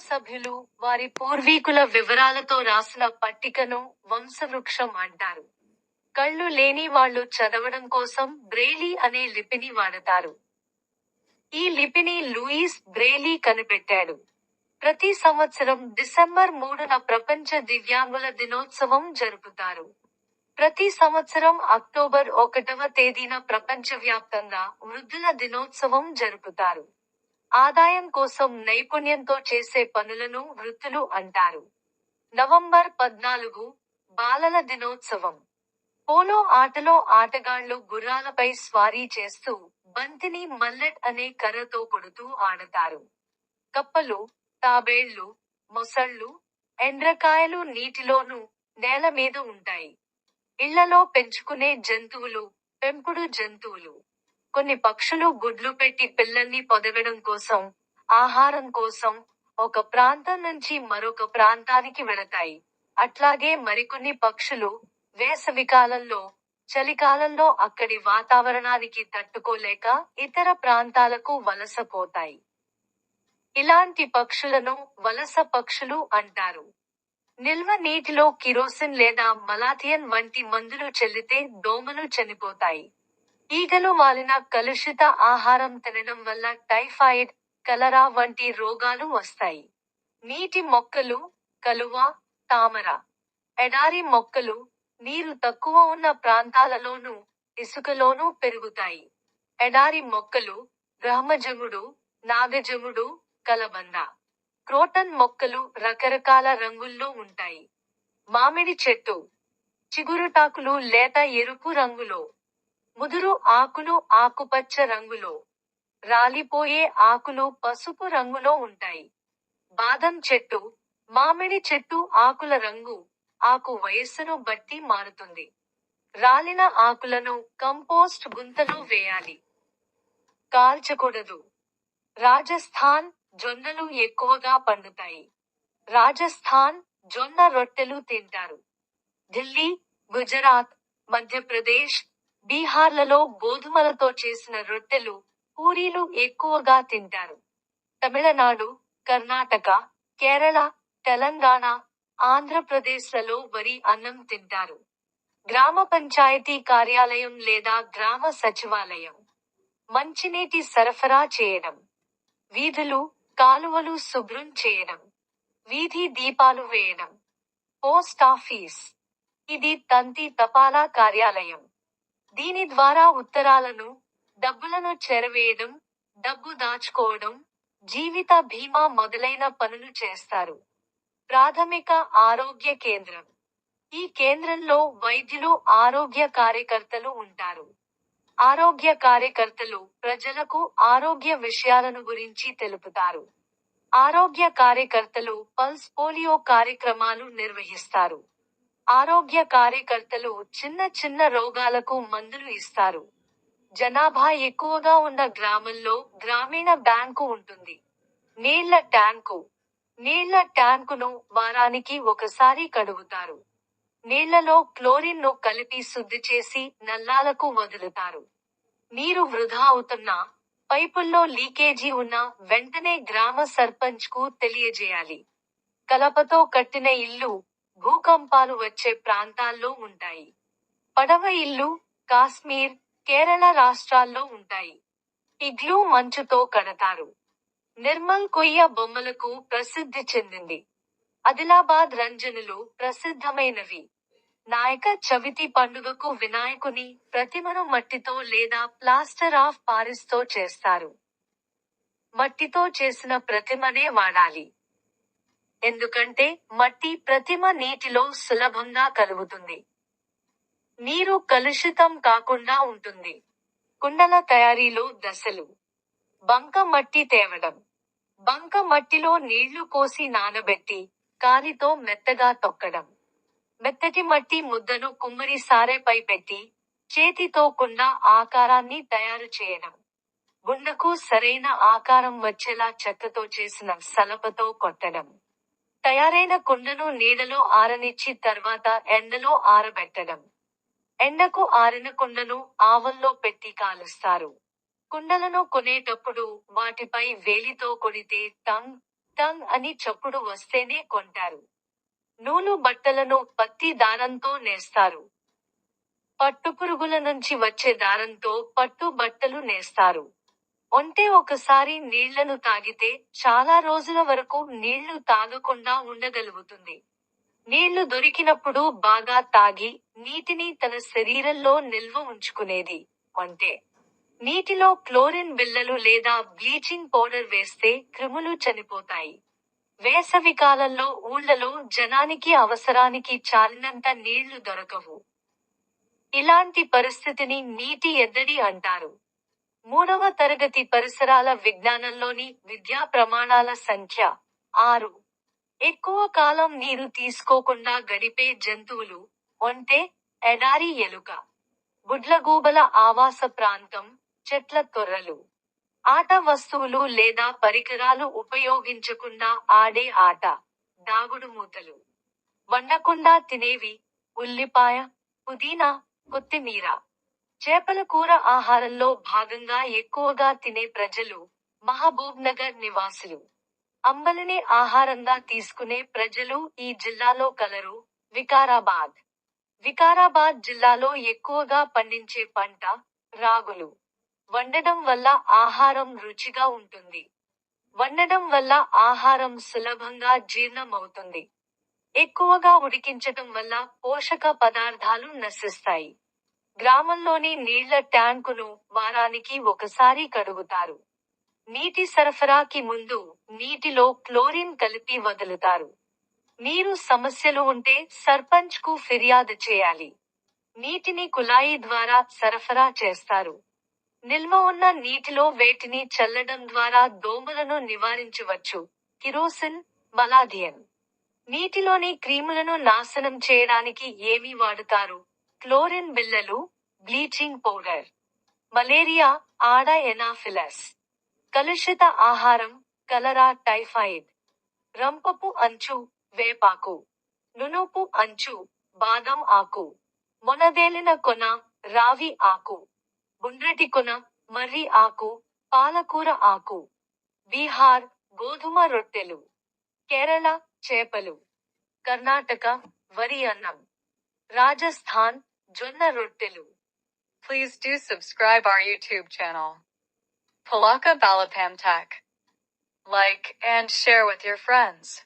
సభ్యులు వారి పూర్వీకుల వివరాలతో రాసిన పట్టికను వంశవృక్షం అంటారు. కళ్ళు లేని వాళ్ళు చదవడం కోసం బ్రేలీ అనే లిపిని వాడతారు. ఈ లిపిని లూయిస్ బ్రేలీ కనిపెట్టాడు. ప్రతి సంవత్సరం డిసెంబర్ మూడున ప్రపంచ దివ్యాంగుల దినోత్సవం జరుపుతారు. ప్రతి సంవత్సరం అక్టోబర్ ఒకటవ తేదీన ప్రపంచవ్యాప్తంగా వృద్ధుల దినోత్సవం జరుపుతారు. ఆదాయం కోసం నైపుణ్యంతో చేసే పనులను వృత్తులు అంటారు. నవంబర్ పద్నాలుగు బాలల దినోత్సవం. పోలో ఆటలో ఆటగాళ్ళు గుర్రాలపై స్వారీ చేస్తూ బంతిని మల్లెట్ అనే కర్రతో కొడుతూ ఆడతారు. కప్పలు తాబేళ్ళు మొసళ్ళు ఎండ్రకాయలు నీటిలోనూ నేల మీద ఉంటాయి. ఇళ్ళలో పెంచుకునే జంతువులు పెంపుడు జంతువులు. కొన్ని పక్షులు గుడ్లు పెట్టి పిల్లల్ని పొదగడం కోసం ఆహారం కోసం ఒక ప్రాంతం నుంచి మరొక ప్రాంతానికి వెళతాయి. అట్లాగే మరికొన్ని పక్షులు వేసవికాలంలో చలికాలంలో అక్కడి వాతావరణానికి తట్టుకోలేక ఇతర ప్రాంతాలకు వలసపోతాయి ఇలాంటి పక్షులను వలస పక్షులు అంటారు. నిల్వ నీటిలో కిరోసిన్ లేదా మలాథియన్ వంటి మందులు చెల్లితే దోమలు చనిపోతాయి. ఈగలు మాలిన కలుషిత ఆహారం తినడం వల్ల టైఫాయిడ్ కలరా వంటి రోగాలు వస్తాయి. నీటి మొక్కలు కలువ తామర ఎడారి మొక్కలు నీరు తక్కువ ఉన్న ప్రాంతాలలోనూ ఇసుకలోనూ పెరుగుతాయి. ఎడారి మొక్కలు బ్రహ్మజముడు నాగజముడు కలబంద. క్రోటన్ మొక్కలు రకరకాల రంగుల్లో ఉంటాయి. మామిడి చెట్టు చిగురుటాకులు లేత ఎరుపు రంగులో. ముదురు ఆకులు ఆకుపచ్చ రంగులో రాలిపోయే ఆకులు పసుపు రంగులో ఉంటాయి. బాదం చెట్టు మామిడి చెట్టు ఆకుల రంగు ఆకు వయస్సును బట్టి మారుతుంది. రాలిన ఆకులను కంపోస్ట్ గుంతలో వేయాలి. కాల్చకూడదు. రాజస్థాన్ జొన్నలు ఎక్కువగా పండుతాయి. రాజస్థాన్ జొన్న రొట్టెలు తింటారు. ఢిల్లీ గుజరాత్ మధ్యప్రదేశ్ బీహార్లలో గోధుమలతో చేసిన రొట్టెలు పూరీలు ఎక్కువగా తింటారు. తమిళనాడు కర్ణాటక కేరళ తెలంగాణ ఆంధ్రప్రదేశ్లలో వరి అన్నం తింటారు. గ్రామ పంచాయతీ కార్యాలయం లేదా గ్రామ సచివాలయం. మంచినీటి సరఫరా చేయడం. వీధులు కాలువలు శుభ్రం చేయడం. వీధి దీపాలు వేయడం. Post office. ఇది తంతి తపాలా కార్యాలయం. దీని ద్వారా ఉత్తరాలను డబ్బులను చెరవేయడం డబ్బు దాచుకోవడం జీవిత బీమా మొదలైన పనులు చేస్తారు. ప్రాథమిక ఆరోగ్య కేంద్రం. ఈ కేంద్రంలో వైద్యులు ఆరోగ్య కార్యకర్తలు ఉంటారు. ఆరోగ్య కార్యకర్తలు ప్రజలకు ఆరోగ్య విషయాలను గురించి తెలుపుతారు. ఆరోగ్య కార్యకర్తలు పల్స్ పోలియో కార్యక్రమాలు నిర్వహిస్తారు. ఆరోగ్య కార్యకర్తలు చిన్న చిన్న రోగాలకు మందులు ఇస్తారు. జనాభా ఎక్కువగా ఉన్న గ్రామంలో గ్రామీణ బ్యాంకు ఉంటుంది. నీళ్ళ ట్యాంకు. నీళ్ళ ట్యాంకును వారానికి ఒకసారి కడుగుతారు. నీళ్ళలో క్లోరిన్ను కలిపి శుద్ధి చేసి నల్లాలకు వదులుతారు. నీరు వృధా అవుతున్నా పైపుల్లో లీకేజీ ఉన్న వెంటనే గ్రామ సర్పంచ్కు తెలియజేయాలి. కలపతో కట్టిన ఇల్లు భూకంపాలు వచ్చే ప్రాంతాల్లో ఉంటాయి. పడవ ఇల్లు కాశ్మీర్ కేరళ రాష్ట్రాల్లో ఉంటాయి. ఇగ్లూ మంచుతో కడతారు. నిర్మల్ కొయ్య బొమ్మలకు ప్రసిద్ధి చెందింది. ఆదిలాబాద్ రంజనులు ప్రసిద్ధమైనవి. నాయక చవితి పండుగకు వినాయకుని ప్రతిమను మట్టితో లేదా ప్లాస్టర్ ఆఫ్ పారిస్తో చేస్తారు. మట్టితో చేసిన ప్రతిమనే వాడాలి. ఎందుకంటే మట్టి ప్రతిమ నీటిలో సులభంగా కలుగుతుంది. నీరు కలుషితం కాకుండా ఉంటుంది. కుండల తయారీలో దశలు. బంక మట్టి తేవడం. బంక మట్టిలో నీళ్ళు కోసి నానబెట్టి కాలితో మెత్తగా తొక్కడం. మెత్తటి మట్టి ముద్దను కుమ్మరి సారెపై పెట్టి చేతితో కుండ ఆకారాన్ని తయారు చేయడం. గుండకు సరైన ఆకారం వచ్చేలా చెత్తతో చేసిన సలపతో కొట్టడం. తయారైన కుండను నీడలో ఆరనిచ్చి తర్వాత ఎండలో ఆరబెట్టడం. ఎండకు ఆరిన కుండను ఆవల్లో పెట్టి కాలుస్తారు. కుండలను కొనేటప్పుడు వాటిపై వేలితో కొడితే టంగ్ టంగ్ అని చప్పుడు వస్తేనే కొంటారు. నూలు బట్టలను పత్తి దారంతో నేస్తారు. పట్టుపురుగుల నుంచి వచ్చే దారంతో పట్టు బట్టలు నేస్తారు. ఒంటే ఒకసారి నీళ్ళను తాగితే చాలా రోజుల వరకు నీళ్ళు తాగకుండా ఉండగలుగుతుంది. నీళ్ళు దొరికినప్పుడు బాగా తాగి నీటిని తన శరీరంలో నిల్వ ఉంచుకునేది అంటే నీటిలో క్లోరిన్ బిళ్ళలు లేదా బ్లీచింగ్ పౌడర్ వేస్తే క్రిములు చనిపోతాయి. వేసవి కాలంలో ఊళ్ళలో జనానికి అవసరానికి చాలినంత నీళ్ళు దొరకవు. ఇలాంటి పరిస్థితిని నీటి ఎద్దడి అంటారు. మూడవ తరగతి పరిసరాల విజ్ఞానంలోని విద్యా ప్రమాణాల సంఖ్య ఆరు. ఎక్కువ కాలం నీరు తీసుకోకుండా గడిపే జంతువులు ఒంటె ఎడారి ఎలుక గుడ్లగూబల ఆవాస ప్రాంతం చెట్ల తొర్రలు. ఆట వస్తువులు లేదా పరికరాలు ఉపయోగించకుండా ఆడే ఆట దాగుడు మూతలు. వండకుండా తినేవి ఉల్లిపాయ పుదీనా కొత్తిమీర. చేపల కూర ఆహారంలో భాగంగా ఎక్కువగా తినే ప్రజలు మహబూబ్ నగర్ నివాసులు. అంబలిని ఆహారంగా తీసుకునే ప్రజలు ఈ జిల్లాలో కలరు వికారాబాద్. వికారాబాద్ జిల్లాలో ఎక్కువగా పండించే పంట రాగులు. వండడం వల్ల ఆహారం రుచిగా ఉంటుంది. వండడం వల్ల ఆహారం సులభంగా జీర్ణమవుతుంది. ఎక్కువగా ఉడికించడం వల్ల పోషక పదార్థాలు నశిస్తాయి. గ్రామంలోని నీళ్ళ ట్యాంకును వారానికి ఒకసారి కడుగుతారు. నీటి సరఫరాకి ముందు నీటిలో క్లోరిన్ కలిపి వదులుతారు. నీరు సమస్యలు ఉంటే సర్పంచ్కు ఫిర్యాదు చేయాలి. నీటిని కుళాయి ద్వారా సరఫరా చేస్తారు. నిల్వ ఉన్న నీటిలో వేటిని చల్లడం ద్వారా దోమలను నివారించవచ్చు. కిరోసిన్ బలాధియన్ నీటిలోని క్రీములను నాశనం చేయడానికి ఏమి వాడుతారు? క్లోరిన్ బిళ్ళలు బ్లీచింగ్ పౌడర్ మలేరియా ఆడ ఎనాఫిలస్ కలుషిత ఆహారం కలరా టైఫాయిడ్ రంపపు అంచు వేపాకు నునుపు అంచు బాదం ఆకు మొనదేలిన కొన రావి ఆకు బుండ్రటి కొన మర్రి ఆకు పాలకూర ఆకు బీహార్ గోధుమ రొట్టెలు కేరళ చేపలు కర్ణాటక వరి అన్నం రాజస్థాన్ జొన్న రొట్టెలు Please do subscribe our YouTube channel. Palaka Balapam Tech. Like and share with your friends.